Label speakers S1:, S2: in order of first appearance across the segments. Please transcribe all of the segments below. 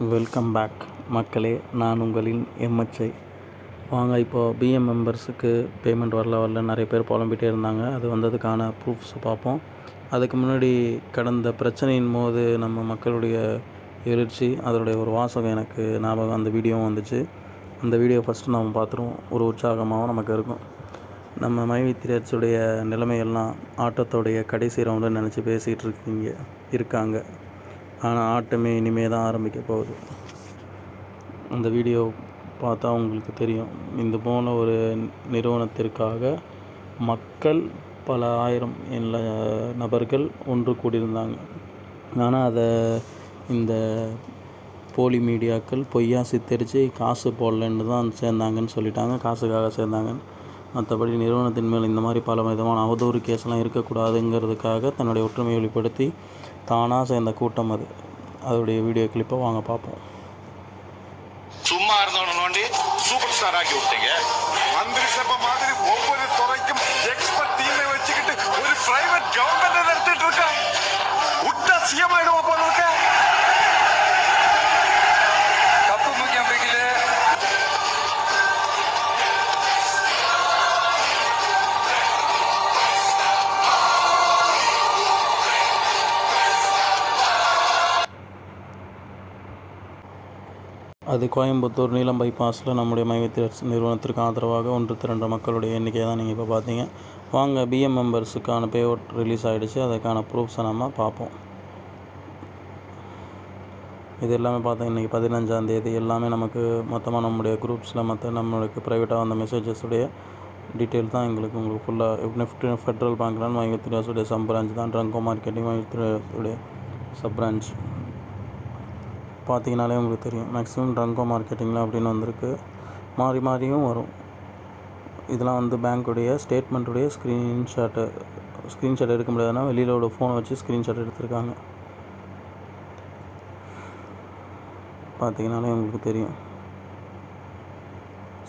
S1: Welcome back மக்களே. நான் உங்களின் எம்எச்ஐ வாங்க இப்போது பிஎம் மெம்பர்ஸுக்கு பேமெண்ட் வரல வரல நிறைய பேர் புலம்பிகிட்டே இருந்தாங்க. அது வந்ததுக்கான ப்ரூஃப்ஸ் பார்ப்போம். அதுக்கு முன்னாடி கடந்த பிரச்சனையின் போது நம்ம மக்களுடைய எழுச்சி அதனுடைய ஒரு வாசகம் எனக்கு ஞாபகம் அந்த வீடியோவும் வந்துச்சு. அந்த வீடியோ ஃபஸ்ட்டு நம்ம பார்த்துருவோம். ஒரு உற்சாகமாகவும் நமக்கு இருக்கும். நம்ம மைவித்திரியர்ஸுடைய நிலைமையெல்லாம் ஆட்டத்தோடைய கடைசி ரவுண்டுன்னு நினச்சி பேசிகிட்டு இருக்கீங்க இருக்காங்க. ஆனால் ஆட்டமே இனிமே தான் ஆரம்பிக்க போகுது. அந்த வீடியோ பார்த்தா உங்களுக்கு தெரியும். இந்த போன ஒரு நிறுவனத்திற்காக மக்கள் பல ஆயிரம் நபர்கள் ஒன்று கூடியிருந்தாங்க. ஆனால் அதை இந்த போலி மீடியாக்கள் பொய்யா சித்தரித்து காசு போடலன்னு தான் சேர்ந்தாங்கன்னு சொல்லிட்டாங்க. காசுக்காக சேர்ந்தாங்க மற்றபடி நிறுவனத்தின் மேல் இந்த மாதிரி பல விதமான அவதூறு கேஸ்லாம் இருக்கக்கூடாதுங்கிறதுக்காக தன்னுடைய ஒற்றுமையை வெளிப்படுத்தி தானாக சேர்ந்த கூட்டம் அது. அதோடைய வீடியோ கிளிப்பை வாங்க பார்ப்போம்.
S2: சும்மா இருந்தவன நோண்டி சூப்பர் ஸ்டார் ஆக்கி விட்டீங்க.
S3: மந்திரி சபை மாதிரி ஒவ்வொரு
S1: அது கோயம்புத்தூர் நீலம் பைபாஸில் நம்முடைய மையத்திரஸ் நிறுவனத்திற்கு ஆதரவாக ஒன்று திரண்ட மக்களுடைய எண்ணிக்கை தான் நீங்கள் இப்போ பார்த்தீங்க. வாங்க பிஎம் மெம்பர்ஸுக்கான பே அவுட் ரிலீஸ் ஆகிடுச்சு அதுக்கான ப்ரூஃப்ஸை நம்ம பார்ப்போம். இது எல்லாமே பார்த்தீங்க. இன்றைக்கி பதினஞ்சாந்தேதி எல்லாமே நமக்கு மொத்தமாக நம்முடைய குரூப்ஸில் மற்ற நம்மளுக்கு ப்ரைவேட்டாக வந்த மெசேஜஸுடைய டீட்டெயில் தான் எங்களுக்கு உங்களுக்கு ஃபுல்லாக நெஃப்ட் ஃபெட்ரல் பேங்க்லாம் மையத்திராஸுடைய சப் பிரான்ச் தான். ட்ரங்கோ மார்க்கெட்டிங் மையத்திராஸுடைய சப் பிரான்ச் பார்த்தீங்கனாலே உங்களுக்கு தெரியும். மேக்ஸிமம் ட்ரங்கோ மார்க்கெட்டிங்கில் அப்படின்னு வந்திருக்கு. மாறி மாறியும் வரும். இதெல்லாம் வந்து பேங்க்குடைய ஸ்டேட்மெண்ட்டுடைய ஸ்க்ரீன்ஷாட்டு ஸ்க்ரீன்ஷாட் எடுக்க முடியாதுன்னா வெளியில் ஒரு ஃபோனை வச்சு ஸ்க்ரீன்ஷாட் எடுத்திருக்காங்க. பார்த்தீங்கனாலே உங்களுக்கு தெரியும்.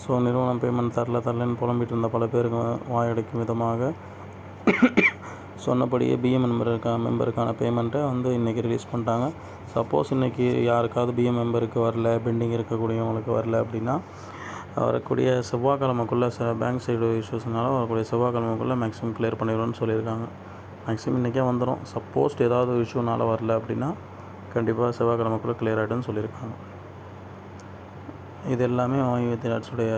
S1: ஸோ நிறுவனம் பேமெண்ட் தரல தரலன்னு புலம்பிட்டு இருந்த பல பேருக்கு வாயடைக்கும் விதமாக சொன்னபடியே பிஎம் மெம்பருக்கா மெம்பருக்கான பேமெண்ட்டை வந்து இன்றைக்கி ரிலீஸ் பண்ணிட்டாங்க. சப்போஸ் இன்றைக்கி யாருக்காவது பிஎம் மெம்பருக்கு வரல பெண்டிங் இருக்கக்கூடியவங்களுக்கு வரல அப்படின்னா வரக்கூடிய செவ்வாய்க்கிழமைக்குள்ளே ச பேங்க் சைடு இஷ்யூஸ்னால வரக்கூடிய செவ்வாய்க்கிழமைக்குள்ளே மேக்ஸிமம் கிளியர் பண்ணிடுவோம்னு சொல்லியிருக்காங்க. மேக்ஸிமம் இன்றைக்கே வந்துடும் சப்போஸ் ஏதாவது இஷ்யூனால வரல அப்படின்னா கண்டிப்பாக செவ்வாய்க்கிழமைக்குள்ளே கிளியர் ஆகிடும்னு சொல்லியிருக்காங்க. இது எல்லாமே வாயுத்திராட்ஸுடைய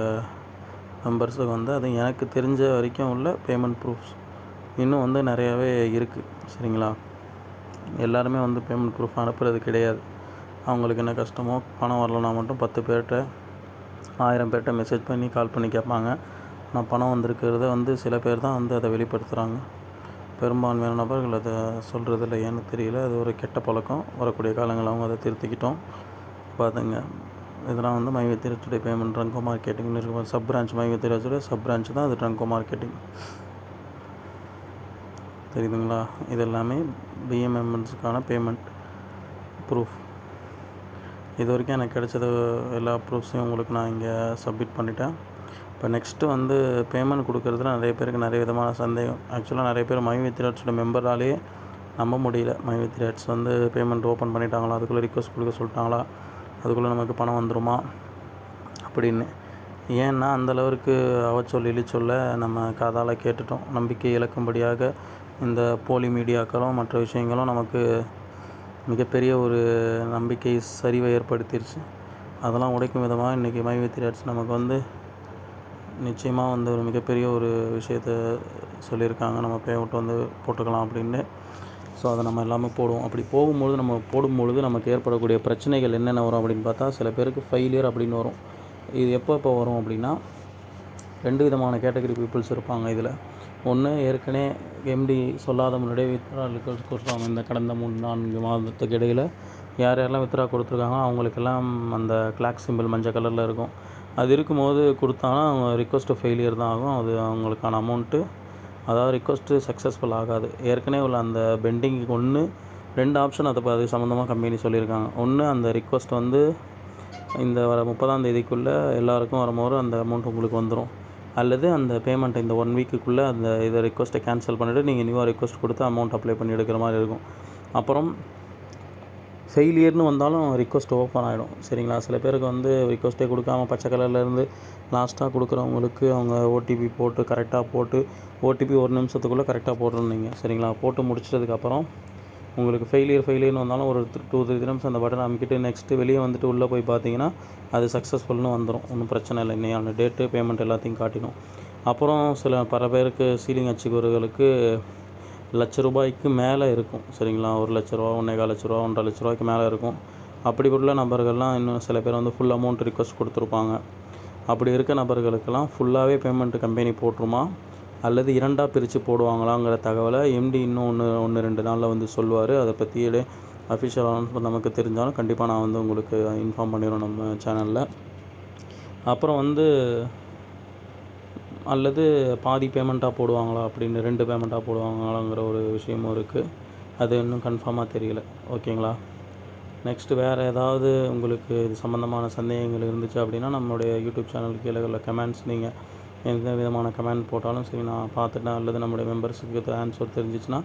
S1: மெம்பர்ஸுக்கு வந்து அது எனக்கு தெரிஞ்ச வரைக்கும் உள்ள பேமெண்ட் ப்ரூஃப்ஸ் இன்னும் வந்து நிறையாவே இருக்குது சரிங்களா? எல்லாருமே வந்து பேமெண்ட் ப்ரூஃப் அனுப்புறது கிடையாது. அவங்களுக்கு என்ன கஷ்டமோ பணம் வரலனா மட்டும் பத்து பேர்கிட்ட ஆயிரம் பேர்கிட்ட மெசேஜ் பண்ணி கால் பண்ணி கேட்பாங்க. ஆனால் பணம் வந்திருக்கிறத வந்து சில பேர் தான் வந்து அதை வெளிப்படுத்துகிறாங்க பெரும்பான்மையான நபர்கள் அதை சொல்கிறது இல்லை ஏன்னு தெரியல. அது ஒரு கெட்ட பழக்கம். வரக்கூடிய காலங்கள் அவங்க அதை திருத்திக்கிட்டோம். பார்த்துங்க இதெல்லாம் வந்து மைவத்திரத்துடைய பேமெண்ட் ட்ரங்கோ மார்க்கெட்டிங்னு இருக்கும். சப் பிரான்ச் மைவத்திரத்துடைய சப் பிரான்ச் தான் அது ட்ரங்கோ மார்க்கெட்டிங் தெரியுதுங்களா? இது எல்லாமே பிஎம்எம்என்ஸுக்கான பேமெண்ட் ப்ரூஃப் இது வரைக்கும் எனக்கு கிடைச்சது எல்லா ப்ரூஃப்ஸையும் உங்களுக்கு நான் இங்கே சப்மிட் பண்ணிட்டேன். இப்போ நெக்ஸ்ட்டு வந்து பேமெண்ட் கொடுக்குறதுல நிறைய பேருக்கு நிறைய விதமான சந்தேகம். ஆக்சுவலாக நிறைய பேர் மைவித்ராட்ஸோட மெம்பராலேயே நம்ப முடியல. மைவித்ராட்ஸ் வந்து பேமெண்ட் ஓப்பன் பண்ணிட்டாங்களா? அதுக்குள்ளே ரிக்வஸ்ட் கொடுக்க சொல்லிட்டாங்களா? அதுக்குள்ளே நமக்கு பணம் வந்துருமா? அப்படின்னு. ஏன்னா அந்தளவுக்கு அவச்சொல் இழிச்சொல்ல நம்ம காதால் கேட்டுட்டோம். நம்பிக்கை இழக்கும்படியாக இந்த போலி மீடியாக்களும் மற்ற விஷயங்களும் நமக்கு மிகப்பெரிய ஒரு நம்பிக்கை சரிவை ஏற்படுத்திடுச்சு அதெல்லாம் உடைக்கும் விதமாக இன்றைக்கி மைவித்திராட்ஸ் நமக்கு வந்து நிச்சயமாக வந்து ஒரு மிகப்பெரிய ஒரு விஷயத்த சொல்லியிருக்காங்க. நம்ம பே அவுட் வந்து போட்டுக்கலாம் அப்படின்னு ஸோ அதை நம்ம எல்லாமே போடுவோம். அப்படி போகும்பொழுது நம்ம போடும்பொழுது நமக்கு ஏற்படக்கூடிய பிரச்சனைகள் என்னென்ன வரும் அப்படின்னு பார்த்தா சில பேருக்கு ஃபெயிலியர் அப்படின்னு வரும். இது எப்போ எப்போ வரும் அப்படின்னா ரெண்டு விதமான கேட்டகரி பீப்புள்ஸ் இருப்பாங்க இதில். ஒன்று ஏற்கனவே எம்டி சொல்லாத முன்னாடியே வித்ரா லிக்கர்ஸ் கொடுத்தாங்க இந்த கடந்த மூணு நான்கு மாதத்துக்கு இடையில் யார் யாரெல்லாம் வித்ரா கொடுத்துருக்காங்களோ அவங்களுக்கெல்லாம் அந்த கிளாக் சிம்பிள் மஞ்சள் கலரில் இருக்கும். அது இருக்கும்போது கொடுத்தாங்கன்னா அவங்க ரிக்வஸ்ட்டு ஃபெயிலியர் தான் ஆகும். அது அவங்களுக்கான அமௌண்ட்டு அதாவது ரிக்வஸ்ட்டு சக்ஸஸ்ஃபுல் ஆகாது. ஏற்கனவே உள்ள அந்த பெண்டிங்க்கு ஒன்று ரெண்டு ஆப்ஷன் அதை அது சம்மந்தமாக கம்பெனி சொல்லியிருக்காங்க. ஒன்று அந்த ரிக்வஸ்ட் வந்து இந்த வர முப்பதாம் தேதிக்குள்ளே எல்லாருக்கும் வரும்போது அந்த அமௌண்ட் உங்களுக்கு வந்துடும் அல்லது அந்த பேமெண்ட்டை இந்த ஒன் வீக்குக்குள்ளே அந்த இதை ரிக்வஸ்ட்டை கேன்சல் பண்ணிவிட்டு நீங்கள் நியூவாக ரிக்வஸ்ட் கொடுத்து அமௌண்ட் அப்ளை பண்ணி எடுக்கிற மாதிரி இருக்கும். அப்புறம் ஃபெயிலியர்னு வந்தாலும் ரிக்வஸ்ட் ஓப்பன் ஆகிடும் சரிங்களா? சில பேருக்கு வந்து ரிக்வஸ்ட்டே கொடுக்காம பச்சை கலர்லேருந்து லாஸ்ட்டாக கொடுக்குறவங்களுக்கு அவங்க ஓடிபி போட்டு கரெக்டாக போட்டு ஓடிபி ஒரு நிமிஷத்துக்குள்ளே கரெக்டாக போட்டுருந்தீங்க சரிங்களா? போட்டு முடிச்சதுக்கப்புறம் உங்களுக்கு ஃபெயிலியர் ஃபெயிலியர்னு வந்தாலும் ஒரு டூ த்ரீ நிமிஷம் அந்த பட்டன் அமைக்கிட்டு நெக்ஸ்ட்டு வெளியே வந்துட்டு உள்ளே போய் பார்த்தீங்கன்னா அது சக்ஸஸ்ஃபுல்னு வந்துடும் ஒன்றும் பிரச்சனை இல்லை. இன்னையான டேட்டு பேமெண்ட் எல்லாத்தையும் காட்டிடும். அப்புறம் சில பல பேருக்கு சீலிங் அச்சுக்குறவர்களுக்கு லட்ச ரூபாய்க்கு மேலே இருக்கும். சரிங்களா? ஒரு லட்ச ரூபா ஒன்றே லட்ச ரூபா ஒன்றரை லட்ச ரூபாய்க்கு மேலே இருக்கும். அப்படிப்பட்ட நபர்கள்லாம் இன்னும் சில பேர் வந்து ஃபுல் அமௌண்ட் ரிக்வஸ்ட் கொடுத்துருப்பாங்க. அப்படி இருக்க நபர்களுக்கெல்லாம் ஃபுல்லாகவே பேமெண்ட் கம்பெனி போட்டுருமா? அல்லது இரண்டாக பிரித்து போடுவாங்களாங்கிற தகவலை எம்டி இன்னும் ஒன்று ஒன்று ரெண்டு நாளில் வந்து சொல்லுவார். அதை பற்றியே அஃபிஷியல் அனௌன்ஸ்மெண்ட் நமக்கு தெரிஞ்சாலும் கண்டிப்பாக நான் வந்து உங்களுக்கு இன்ஃபார்ம் பண்ணிடுவேன் நம்ம சேனலில் அப்புறம் வந்து அல்லது பாதி பேமெண்ட்டாக போடுவாங்களா அப்படின்னு ரெண்டு பேமெண்ட்டாக போடுவாங்களாங்கிற ஒரு விஷயமும் இருக்குது அது இன்னும் கன்ஃபார்மாக தெரியல. ஓகேங்களா? நெக்ஸ்ட்டு வேறு ஏதாவது உங்களுக்கு இது சம்மந்தமான சந்தேகங்கள் இருந்துச்சு அப்படின்னா நம்மளுடைய யூடியூப் சேனலுக்கு கீழே உள்ள கமெண்ட்ஸ் நீங்கள் எந்த விதமான கமெண்ட் போட்டாலும் சரி நான் பார்த்துட்டேன். அல்லது நம்மளுடைய மெம்பர்ஸுக்கு ஆன்சர் தெரிஞ்சிச்சுன்னா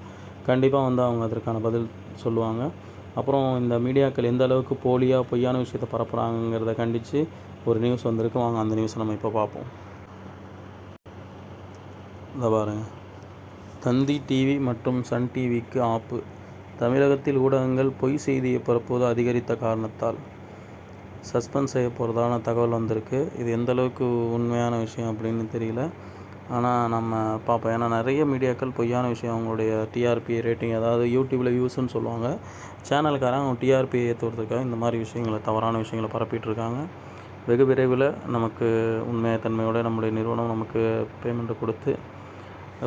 S1: கண்டிப்பாக வந்து அவங்க அதற்கான பதில் சொல்லுவாங்க. அப்புறம் இந்த மீடியாக்கள் எந்த அளவுக்கு போலியாக பொய்யான விஷயத்தை பரப்புகிறாங்கிறத கண்டித்து ஒரு நியூஸ் வந்திருக்கு. வாங்க அந்த நியூஸை நம்ம இப்போ பார்ப்போம். இதை பாருங்க. தந்தி டிவி மற்றும் சன் டிவிக்கு ஆப்பு. தமிழகத்தில் ஊடகங்கள் பொய் செய்தியை பரப்புவது அதிகரித்த காரணத்தால். சஸ்பெண்ட் செய்ய போகிறதான தகவல் வந்திருக்கு. இது எந்த அளவுக்கு உண்மையான விஷயம் அப்படின்னு தெரியல. ஆனால் நம்ம பார்ப்போம். ஏன்னா நிறைய மீடியாக்கள் பொய்யான விஷயம் அவங்களுடைய டிஆர்பி ரேட்டிங் அதாவது யூடியூப்பில் வியூஸ்ன்னு சொல்லுவாங்க. சேனல்காரன் அவங்க டிஆர்பி ஏற்றுவதற்காக இந்த மாதிரி விஷயங்களை தவறான விஷயங்களை பரப்பிட்டுருக்காங்க. வெகு விரைவில் நமக்கு உண்மைத்தன்மையோட நம்முடைய நிறுவனம் நமக்கு பேமெண்ட்டு கொடுத்து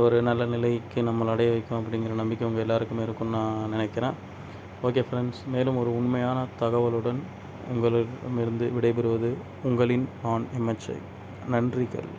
S1: ஒரு நல்ல நிலைக்கு நம்மளை அடைய வைக்கும் அப்படிங்கிற நம்பிக்கை உங்கள் எல்லாருக்குமே இருக்கும்னு நான் நினைக்கிறேன். ஓகே ஃப்ரெண்ட்ஸ் மேலும் ஒரு உண்மையான தகவலுடன் உங்களிடமிருந்து விடைபெறுவது உங்களின் நான் எம்எச்ஐ. நன்றிகள்